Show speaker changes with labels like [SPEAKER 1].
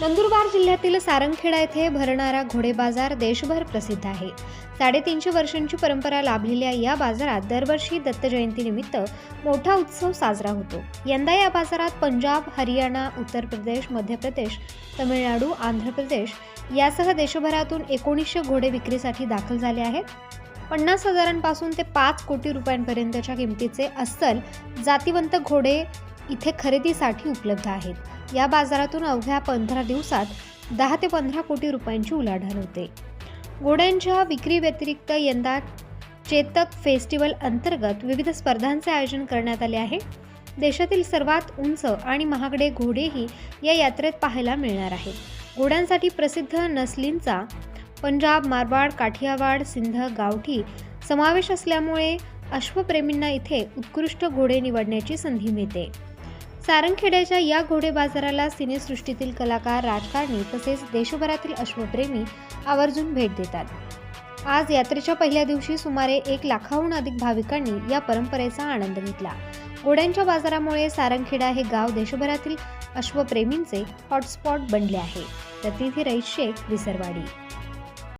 [SPEAKER 1] नंदुरबार जिल्ह्यातील सारंगखेडा येथे भरणारा घोडे बाजार देशभर प्रसिद्ध आहे. साडेतीनशे वर्षांची परंपरा लाभलेल्या या बाजारात दरवर्षी दत्त जयंतीनिमित्त मोठा उत्सव साजरा होतो. यंदा या बाजारात पंजाब हरियाणा उत्तर प्रदेश मध्य प्रदेश तमिळनाडू आंध्र प्रदेश यासह देशभरातून एकोणीसशे घोडे विक्रीसाठी दाखल झाले आहेत. पन्नास हजारांपासून ते पाच कोटी रुपयांपर्यंतच्या किमतीचे अस्सल जातिवंत घोडे इथे खरेदीसाठी उपलब्ध आहेत. या बाजारातून अवघ्या पंधरा दिवसात दहा ते पंधरा कोटी रुपयांची उलाढाल होते. घोड्यांच्या विक्री व्यतिरिक्त यंदा चेतक फेस्टिवल अंतर्गत विविध स्पर्धांचे आयोजन करण्यात आले आहे. देशातील सर्वात उंच आणि महागडे घोडेही या यात्रेत पाहायला मिळणार आहेत. घोड्यांसाठी प्रसिद्ध नसलींचा पंजाब मारवाड काठियावाड सिंध गावठी समावेश असल्यामुळे अश्वप्रेमींना इथे उत्कृष्ट घोडे निवडण्याची संधी मिळते. सारंगखेड्याच्या या घोडे बाजाराला सिनेसृष्टीतील कलाकार राजकारणी तसेच देशभरातील अश्वप्रेमी आवर्जून भेट देतात. आज यात्रेच्या पहिल्या दिवशी सुमारे एक लाखाहून अधिक भाविकांनी या परंपरेचा आनंद घेतला. घोड्यांच्या बाजारामुळे सारंगखेडा हे गाव देशभरातील अश्वप्रेमींचे हॉटस्पॉट बनले आहे. प्रतिनिधी रईस शेख विसरवाडी.